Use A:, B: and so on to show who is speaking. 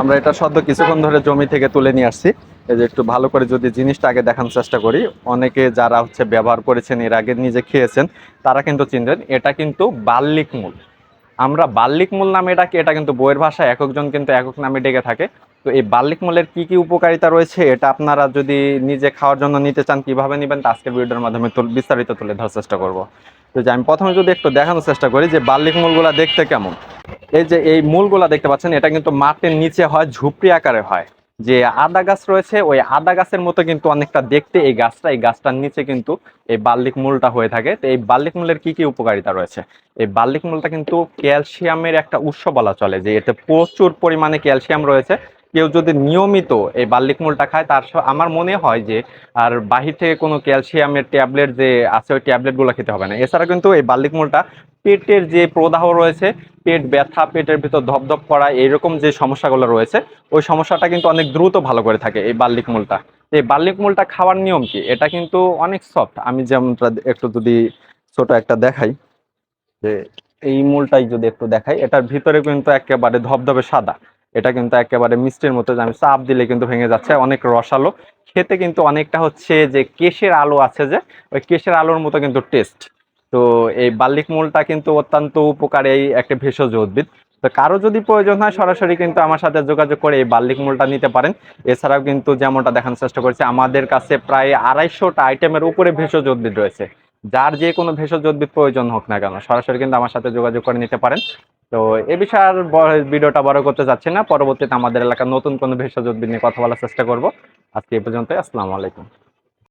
A: আমরা এটা সদ্য কিছুক্ষণ ধরে জমি থেকে তুলে নিয়ে আসছি। এই যে একটু ভালো করে যদি জিনিসটা আগে দেখানোর চেষ্টা করি, অনেকে যারা হচ্ছে ব্যবহার করেছেন, এর আগে নিজে খেয়েছেন, তারা কিন্তু চিনবেন, এটা কিন্তু বাল্লিক মূল। আমরা বাল্লিক মূল নামে এটাকে এটা কিন্তু বইয়ের ভাষায় এককজন কিন্তু একক নামে ডেকে থাকে। তো এই বাল্লিক মূলের কি কি উপকারিতা রয়েছে, এটা আপনারা যদি নিজে খাওয়ার জন্য নিতে চান, কীভাবে নেবেন, তা আজকের ভিডিওর মাধ্যমে বিস্তারিত তুলে ধরার চেষ্টা করব। তো যে আমি প্রথমে যদি একটু দেখানোর চেষ্টা করি যে বাল্লিক মূলগুলা দেখতে কেমন। এই যে এই মূলগুলা দেখতে পাচ্ছেন, এটা কিন্তু মাটির নিচে হয়, ঝুপড়ি আকারে হয়। যে আদা গাছ রয়েছে, ওই আদা গাছের মতো কিন্তু অনেকটা দেখতে এই গাছটা, এই গাছটার নিচে কিন্তু এই বাল্লিক মূলটা হয়ে থাকে। তো এই বাল্লিক মূলের কি কি উপকারিতা রয়েছে? এই বাল্লিক মূলটা কিন্তু ক্যালসিয়ামের একটা উৎস বলা চলে, যে এতে প্রচুর পরিমাণে ক্যালসিয়াম রয়েছে। কেউ যদি নিয়মিত এই বাল্লিক মূলটা খায়, তার আমার মনে হয় যে, আর বাহির থেকে কোনো ক্যালসিয়ামের ট্যাবলেট যে আছে, ওই ট্যাবলেটগুলো খেতে হবে না। এছাড়া কিন্তু এই বাল্লিক মূলটা পেটের যে প্রদাহ রয়েছে, পেট ব্যথা, পেটের ভিতর ধপধপ করা, এইরকম যে সমস্যাগুলো রয়েছে, ওই সমস্যাটা কিন্তু অনেক দ্রুত ভালো করে থাকে এই বাল্লিক মূলটা। এই বাল্লিক মূলটা খাওয়ার নিয়ম কি? এটা কিন্তু অনেক সফট আমি যেমনটা একটু যদি ছোট একটা দেখাই, যে এই মূলটাই যদি একটু দেখাই, এটার ভিতরে কিন্তু একেবারে ধবধবে সাদা। এটা কিন্তু একেবারে মিষ্টির মতো, আমি চাপ দিলে কিন্তু ভেঙে যাচ্ছে, অনেক রসালো। খেতে কিন্তু অনেকটা হচ্ছে যে কেশের আলো আছে যে, ওই কেশের আলোর মতো কিন্তু টেস্ট তো এই বাল্লিক মূলটা কিন্তু অত্যন্ত উপকারী একটা ভেষজ উদ্ভিদ। তো কারও যদি প্রয়োজন হয়, সরাসরি কিন্তু আমার সাথে যোগাযোগ করে এই বাল্লিক মূলটা নিতে পারেন। এছাড়াও কিন্তু যেমনটা দেখানোর চেষ্টা করছি, আমাদের কাছে প্রায় আড়াইশোটা আইটেমের উপরে ভেষজ উদ্ভিদ রয়েছে। যার যে কোনো ভেষজ উদ্ভিদ প্রয়োজন হোক না কেন, সরাসরি কিন্তু আমার সাথে যোগাযোগ করে নিতে পারেন। তো এ বিষয়ে আর ভিডিওটা বড় করতে চাচ্ছি না। পরবর্তীতে আমাদের এলাকার নতুন কোনো ভেষজ উদ্ভিদ নিয়ে কথা বলার চেষ্টা করব। আজকে এ পর্যন্ত আসসালামু আলাইকুম।